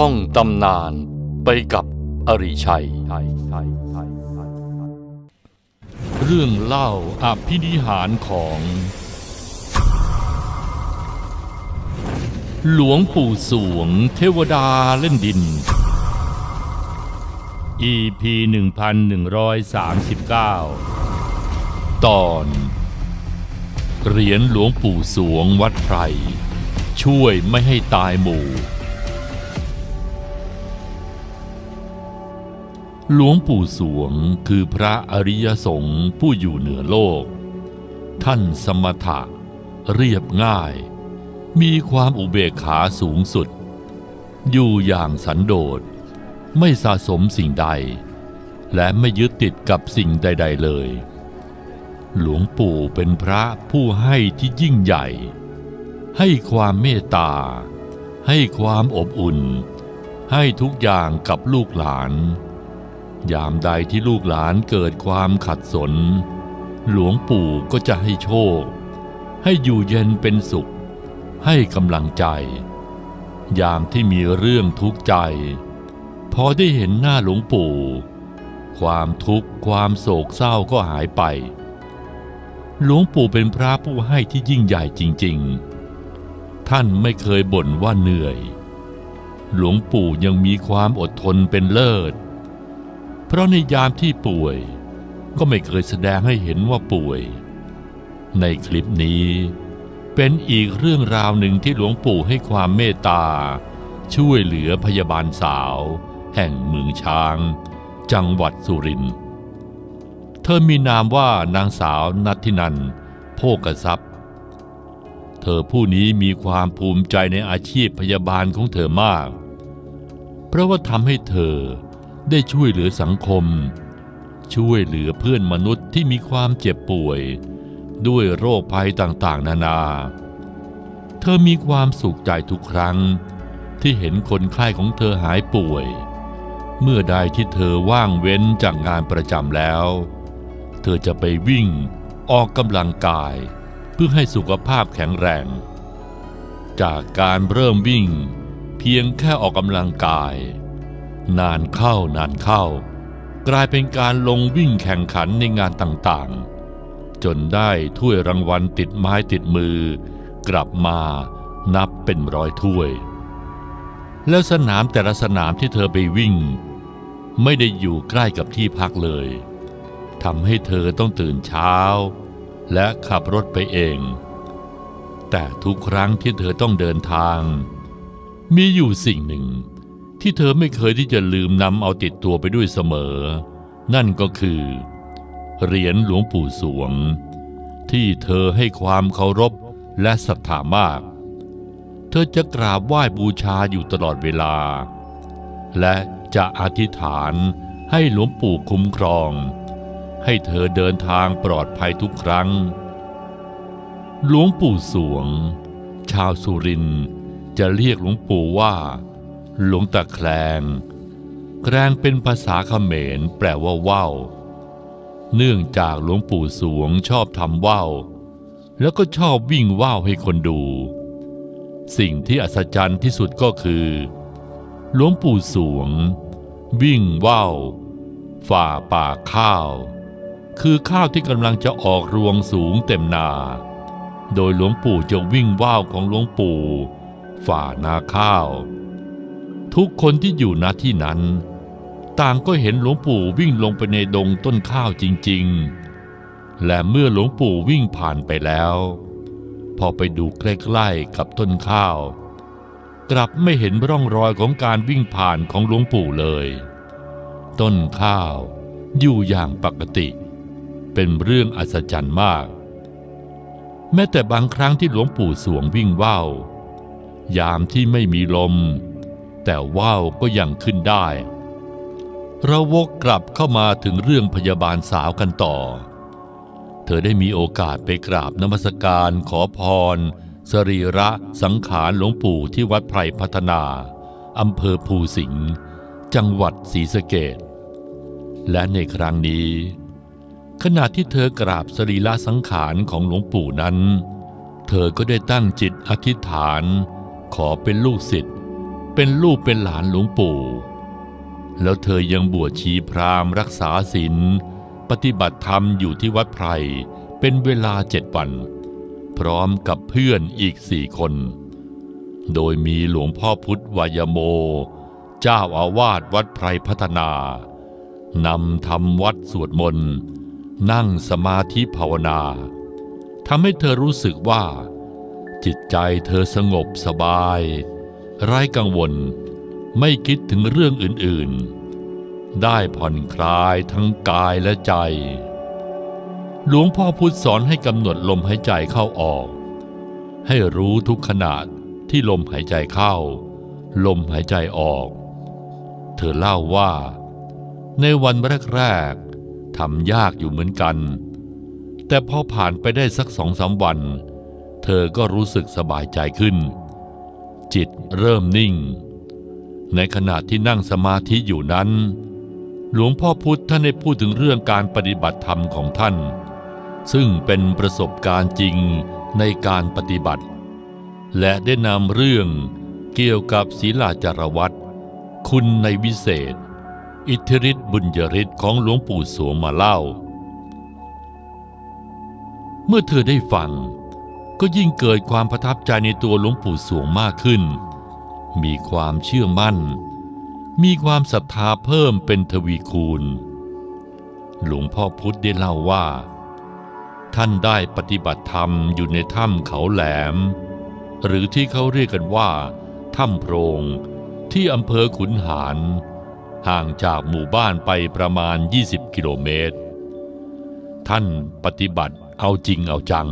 ท่องตำนานไปกับอริชัย เรื่องเล่าอภินิหารของ หลวงปู่สวงเทวดาเล่นดิน EP 1139 ตอน เหรียญหลวงปู่สวงวัดไพรช่วยไม่ให้ตายหมู่ หลวงปู่สวงคือพระอริยสงฆ์ผู้อยู่เหนือโลก ท่านสมถะ เรียบง่าย มีความอุเบกขาสูงสุด อยู่อย่างสันโดษไม่สะสมสิ่งใด และไม่ยึดติดกับสิ่งใด ๆ เลย หลวงปู่เป็นพระผู้ให้ที่ยิ่งใหญ่ ให้ความเมตตา ให้ความอบอุ่น ให้ทุกอย่างกับลูกหลาน ยามใดที่ลูกหลานเกิดความขัดสน หลวงปู่ก็จะให้โชค ให้อยู่เย็นเป็นสุข ให้กำลังใจ ยามที่มีเรื่องทุกข์ใจ พอได้เห็นหน้าหลวงปู่ ความทุกข์ความโศกเศร้าก็หายไป หลวงปู่เป็นพระผู้ให้ที่ยิ่งใหญ่จริง ๆ ท่านไม่เคยบ่นว่าเหนื่อย หลวงปู่ยังมีความอดทนเป็นเลิศ เพราะในยามที่ป่วย ก็ไม่เคยแสดงให้เห็นว่าป่วย ในคลิปนี้เป็นอีกเรื่องราวหนึ่งที่หลวงปู่ให้ความเมตตา ช่วยเหลือพยาบาลสาว แห่งเมืองช้าง จังหวัดสุรินทร์เธอมีนามว่านางสาวนัทธินันโภกทรัพย์ เธอผู้นี้มีความภูมิใจในอาชีพพยาบาลของเธอมาก เพราะว่าทำให้เธอ ได้ช่วยเหลือสังคม ช่วยเหลือเพื่อนมนุษย์ที่มีความเจ็บป่วย ด้วยโรคภัยต่างๆ นานา เธอมีความสุขใจทุกครั้ง ที่เห็นคนไข้ของเธอหายป่วย เมื่อใดที่เธอว่างเว้นจากงานประจำแล้ว เธอจะไปวิ่งออกกำลังกาย เพื่อให้สุขภาพแข็งแรง จากการเริ่มวิ่ง เพียงแค่ออกกำลังกาย นานเข้านานเข้า กลายเป็นการลงวิ่งแข่งขันในงานต่างๆ จนได้ถ้วยรางวัลติดไม้ติดมือ กลับมานับเป็นร้อยถ้วย แล้วสนามแต่ละสนามที่เธอไปวิ่ง ไม่ได้อยู่ใกล้กับที่พักเลยทำให้เธอต้องตื่นเช้า และขับรถไปเอง แต่ทุกครั้งที่เธอต้องเดินทาง มีอยู่สิ่งหนึ่ง ที่เธอไม่เคยที่จะลืมนำเอาติดตัวไปด้วยเสมอ นั่นก็คือ เหรียญหลวงปู่สวง ที่เธอให้ความเคารพและศรัทธามาก เธอจะกราบไหว้บูชาอยู่ตลอดเวลา และจะอธิษฐานให้หลวงปู่คุ้มครอง ให้เธอเดินทางปลอดภัยทุกครั้ง หลวงปู่สวง ชาวสุรินจะเรียกหลวงปู่ว่า หลวงตาแคลง แคลงเป็นภาษาเขมรแปลว่าว่าวเนื่องจากหลวงปู่สวงชอบทำว่าวแล้วก็ชอบวิ่งว่าวให้คนดู สิ่งที่อัศจรรย์ที่สุดก็คือ หลวงปู่สวง วิ่งว่าวฝ่าป่าข้าว คือข้าวที่กำลังจะออกรวงสูงเต็มนา โดยหลวงปู่จะวิ่งว่าวของหลวงปู่ ฝ่านาข้าว ทุกคนที่อยู่ณที่นั้น ต่างก็เห็นหลวงปู่วิ่งลงไปในดงต้นข้าวจริง ๆ และเมื่อหลวงปู่วิ่งผ่านไปแล้ว พอไปดูใกล้ๆกับต้นข้าว กลับไม่เห็นร่องรอยของการวิ่งผ่านของหลวงปู่เลย ต้นข้าวอยู่อย่างปกติ เป็นเรื่องอัศจรรย์มาก แม้แต่บางครั้งที่หลวงปู่สวงวิ่งว่าว ยามที่ไม่มีลม แต่ว่าวก็ยังขึ้นได้เราวกกลับเข้ามาถึงเรื่องพยาบาลสาวกันต่อ เธอได้มีโอกาสไปกราบนมัสการขอพร สรีระสังขารหลวงปู่ที่วัดไพรพัฒนา อำเภอภูสิงห์จังหวัดศรีสะเกดและในครั้งนี้ ขณะที่เธอกราบสรีระสังขารของหลวงปู่นั้น เธอก็ได้ตั้งจิตอธิษฐาน ขอเป็นลูกศิษย์ เป็นลูกเป็นหลานหลวงปู่ แล้วเธอยังบวชชีพราหมณ์รักษาศีลปฏิบัติธรรมอยู่ที่วัดไพรเป็นเวลาเจ็ดวัน พร้อมกับเพื่อนอีกสี่คน โดยมีหลวงพ่อพุทธวายโม เจ้าอาวาสวัดไพรพัฒนานำทำวัดสวดมนต์ นั่งสมาธิภาวนาทำให้เธอรู้สึกว่า จิตใจเธอสงบสบาย ไร้กังวล ไม่คิดถึงเรื่องอื่นๆ ได้ผ่อนคลายทั้งกายและใจ หลวงพ่อพุธสอนให้กำหนดลมหายใจเข้าออก ให้รู้ทุกขณะที่ลมหายใจเข้า ลมหายใจออก เธอเล่าว่า ในวันแรกๆทำยากอยู่เหมือนกัน แต่พอผ่านไปได้สักสองสามวัน เธอก็รู้สึกสบายใจขึ้น จิตเริ่มนิ่ง ในขณะที่นั่งสมาธิอยู่นั้น หลวงพ่อพุธท่านได้พูดถึงเรื่องการปฏิบัติธรรมของท่าน ซึ่งเป็นประสบการณ์จริงในการปฏิบัติ และได้นำเรื่องเกี่ยวกับศีลาจารวัตคุณในวิเศษ อิทธิฤทธิบุญยฤทธิ์ของหลวงปู่สวงมาเล่า เมื่อเธอได้ฟัง ก็ยิ่งเกิดความประทับใจในตัวหลวงปู่สวงมากขึ้น มีความเชื่อมั่น มีความศรัทธาเพิ่มเป็นทวีคูณ หลวงพ่อพุธได้เล่าว่า ท่านได้ปฏิบัติธรรมอยู่ในถ้ำเขาแหลม หรือที่เขาเรียกกันว่าถ้ำโพรงที่อำเภอขุนหารห่างจากหมู่บ้านไปประมาณ 20 กิโลเมตร ท่านปฏิบัติเอาจริงเอาจัง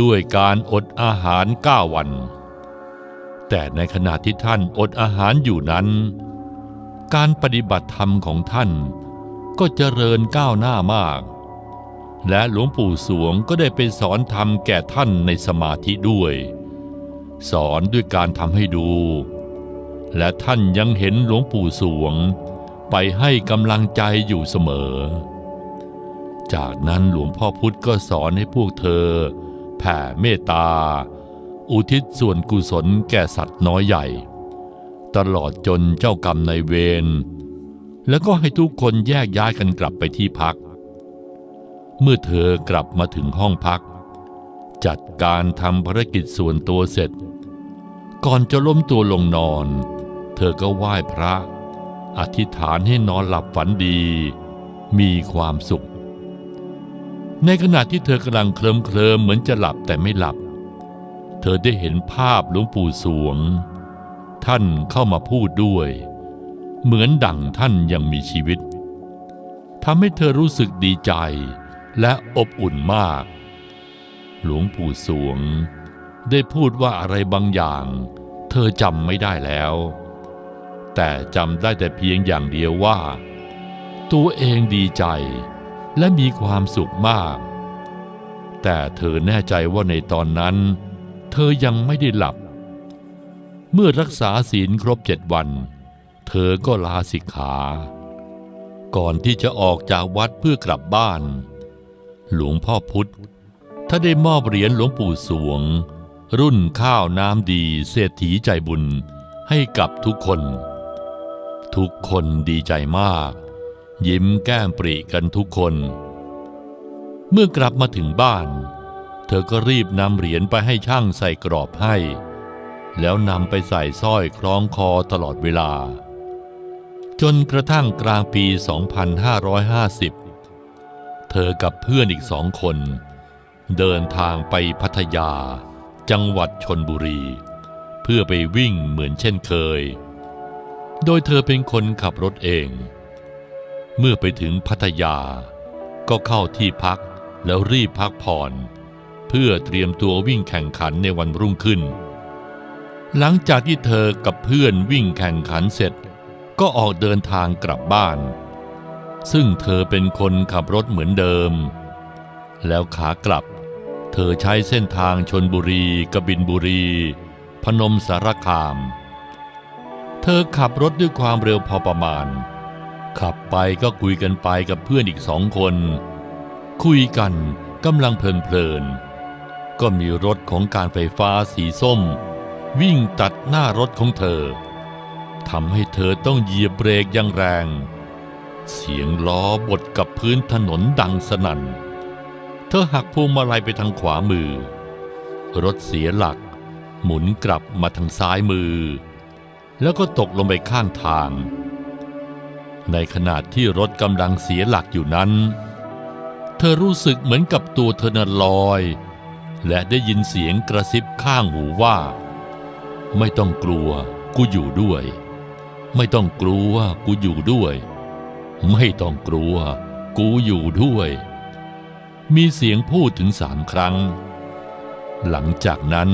ด้วยการอดอาหาร9วัน แต่ในขณะที่ท่านอดอาหารอยู่นั้น การปฏิบัติธรรมของท่านก็เจริญก้าวหน้ามาก และหลวงปู่สวงก็ได้ไปสอนธรรมแก่ท่านในสมาธิด้วย สอนด้วยการทำให้ดู และท่านยังเห็นหลวงปู่สวง ไปให้กำลังใจอยู่เสมอจากนั้นหลวงพ่อพุธก็สอนให้พวกเธอ แผ่เมตตา อุทิศส่วนกุศลแก่สัตว์น้อยใหญ่ ตลอดจนเจ้ากรรมในเวร แล้วก็ให้ทุกคนแยกย้ายกันกลับไปที่พัก เมื่อเธอกลับมาถึงห้องพัก จัดการทำภารกิจส่วนตัวเสร็จ ก่อนจะล้มตัวลงนอน เธอก็ไหว้พระ อธิษฐานให้นอนหลับฝันดี มีความสุข ในขณะที่เธอกำลังเคลิมเคลิมเหมือนจะหลับแต่ไม่หลับ เธอได้เห็นภาพหลวงปู่สวง ท่านเข้ามาพูดด้วย เหมือนดั่งท่านยังมีชีวิตทำให้เธอรู้สึกดีใจและอบอุ่นมาก หลวงปู่สวง ได้พูดว่าอะไรบางอย่าง เธอจำไม่ได้แล้ว แต่จำได้แต่เพียงอย่างเดียวว่า ตัวเองดีใจ และมีความสุขมาก แต่เธอแน่ใจว่าในตอนนั้น เธอยังไม่ได้หลับ เมื่อรักษาศีลครบเจ็ดวัน เธอก็ลาสิกขา ก่อนที่จะออกจากวัดเพื่อกลับบ้าน หลวงพ่อพุธถ้าได้มอบเหรียญหลวงปู่สวง รุ่นข้าวน้ำดีเศรษฐีใจบุญให้กับทุกคน ทุกคนดีใจมาก ยิ้มแก้มปรีกันทุกคน เมื่อกลับมาถึงบ้าน เธอก็รีบนำเหรียญไปให้ช่างใส่กรอบให้ แล้วนำไปใส่สร้อยคล้องคอตลอดเวลา จนกระทั่งกลางปี 2550 เธอกับเพื่อนอีกสองคน เดินทางไปพัทยา จังหวัดชนบุรี เพื่อไปวิ่งเหมือนเช่นเคย โดยเธอเป็นคนขับรถเอง เมื่อไปถึงพัทยา ก็เข้าที่พักแล้วรีบพักผ่อน เพื่อเตรียมตัววิ่งแข่งขันในวันรุ่งขึ้น หลังจากที่เธอกับเพื่อนวิ่งแข่งขันเสร็จ ก็ออกเดินทางกลับบ้าน ซึ่งเธอเป็นคนขับรถเหมือนเดิม แล้วขากลับ เธอใช้เส้นทางชนบุรีกบินบุรี พนมสารคาม เธอขับรถด้วยความเร็วพอประมาณ ขับไปก็คุยกันไปกับเพื่อนอีกสองคน คุยกันกำลังเพลินๆ ก็มีรถของการไฟฟ้าสีส้ม วิ่งตัดหน้ารถของเธอทำให้เธอต้องเหยียบเบรกอย่างแรง เสียงล้อบดกับพื้นถนนดังสนั่น เธอหักพวงมาลัยไปทางขวามือ รถเสียหลัก หมุนกลับมาทางซ้ายมือ แล้วก็ตกลงไปข้างทาง ในขณะที่รถกำลังเสียหลักอยู่นั้น เธอรู้สึกเหมือนกับตัวเธอนั้นลอย และได้ยินเสียงกระซิบข้างหูว่า ไม่ต้องกลัวกูอยู่ด้วย ไม่ต้องกลัวกูอยู่ด้วย ไม่ต้องกลัว กูอยู่ด้วย มีเสียงพูดถึงสามครั้ง หลังจากนั้น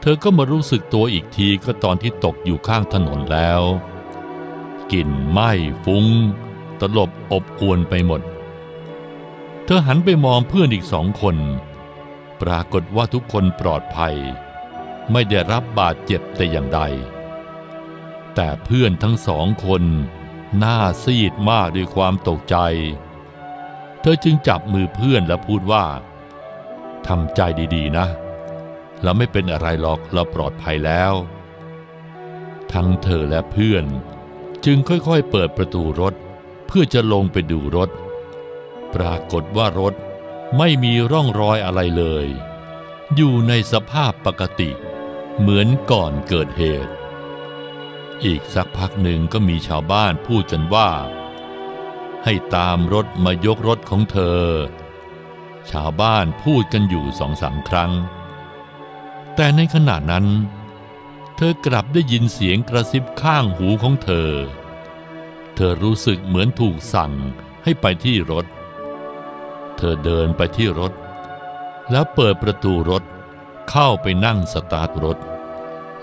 เธอก็มารู้สึกตัวอีกทีก็ตอนที่ตกอยู่ข้างถนนแล้ว กลิ่นไหม้ฟุ้ง ตลบอบอวนไปหมด เธอหันไปมองเพื่อนอีกสองคน ปรากฏว่าทุกคนปลอดภัย ไม่ได้รับบาดเจ็บแต่อย่างใด แต่เพื่อนทั้งสองคนหน้าซีดมากด้วยความตกใจ เธอจึงจับมือเพื่อนและพูดว่าทำใจดีๆนะ เราไม่เป็นอะไรหรอกเราปลอดภัยแล้ว ทั้งเธอและเพื่อน จึงค่อยๆเปิดประตูรถ เพื่อจะลงไปดูรถ ปรากฏว่ารถไม่มีร่องรอยอะไรเลย อยู่ในสภาพปกติ เหมือนก่อนเกิดเหตุ อีกสักพักหนึ่งก็มีชาวบ้านพูดกันว่า ให้ตามรถมายกรถของเธอ ชาวบ้านพูดกันอยู่สองสามครั้ง แต่ในขณะนั้น ธอกลับได้ยินเสียงกระซิบข้างหูของเธอ เธอรู้สึกเหมือนถูกสั่งให้ไปที่รถ เธอเดินไปที่รถ แล้วเปิดประตูรถเข้าไปนั่งสตาร์ทรถ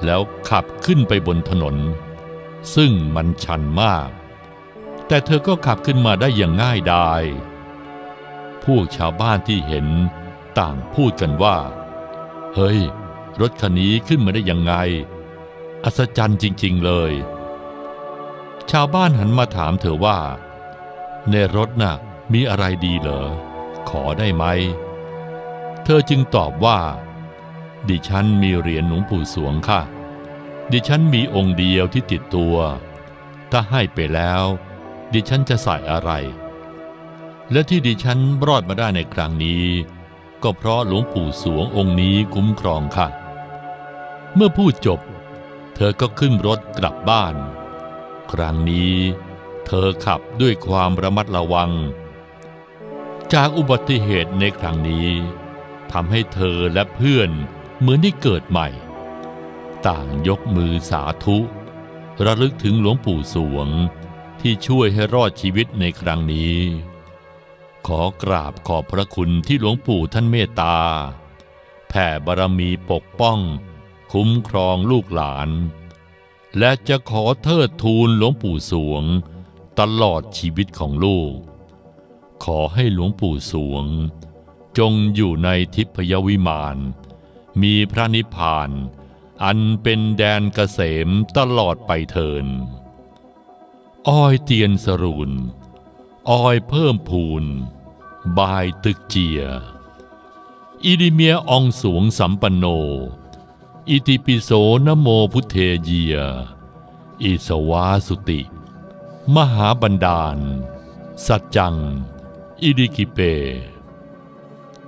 แล้วขับขึ้นไปบนถนน ซึ่งมันชันมาก แต่เธอก็ขับขึ้นมาได้อย่างง่ายดาย พวกชาวบ้านที่เห็นต่างพูดกันว่า เฮ้ย รถคันนี้ขึ้นมาได้ยังไง อัศจรรย์จริง ๆ เลย ชาวบ้านหันมาถามเธอว่า ในรถน่ะมีอะไรดีเหรอ ขอได้ไหม เธอจึงตอบว่า ดิฉันมีเหรียญหลวงปู่สวงค่ะ ดิฉันมีองค์เดียวที่ติดตัว ถ้าให้ไปแล้ว ดิฉันจะใส่อะไร และที่ดิฉันรอดมาได้ในครั้งนี้ ก็เพราะหลวงปู่สวงองค์นี้คุ้มครองค่ะ เมื่อพูดจบ เธอก็ขึ้นรถกลับบ้าน ครั้งนี้เธอขับด้วยความระมัดระวัง จากอุบัติเหตุในครั้งนี้ทำให้เธอและเพื่อนเหมือนได้เกิดใหม่ ต่างยกมือสาธุ ระลึกถึงหลวงปู่สวงที่ช่วยให้รอดชีวิตในครั้งนี้ ขอกราบขอบพระคุณที่หลวงปู่ท่านเมตตา แผ่บารมีปกป้อง คุ้มครองลูกหลาน และจะขอเทิดทูนหลวงปู่สวง ตลอดชีวิตของลูก ขอให้หลวงปู่สวง จงอยู่ในทิพยวิมานมีพระนิพพาน อันเป็นแดนเกษมตลอดไปเทิน อ้อยเตียนสรุนอ้อยเพิ่มพูน บายตึกเจีย อิริเมียอองสวงสัมปันโน อิติปิโสนโมพุทเทเยีย อิสวาสุติ มหาบันดาล สัจจัง อิดิกิเป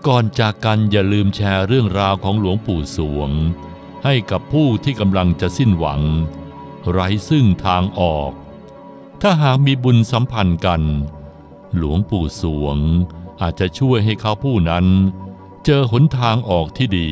ก่อนจากกันอย่าลืมแชร์เรื่องราวของหลวงปู่สวง ให้กับผู้ที่กำลังจะสิ้นหวัง ไร้ซึ่งทางออก ถ้าหากมีบุญสัมพันธ์กัน หลวงปู่สวงอาจจะช่วยให้เขาผู้นั้น เจอหนทางออกที่ดี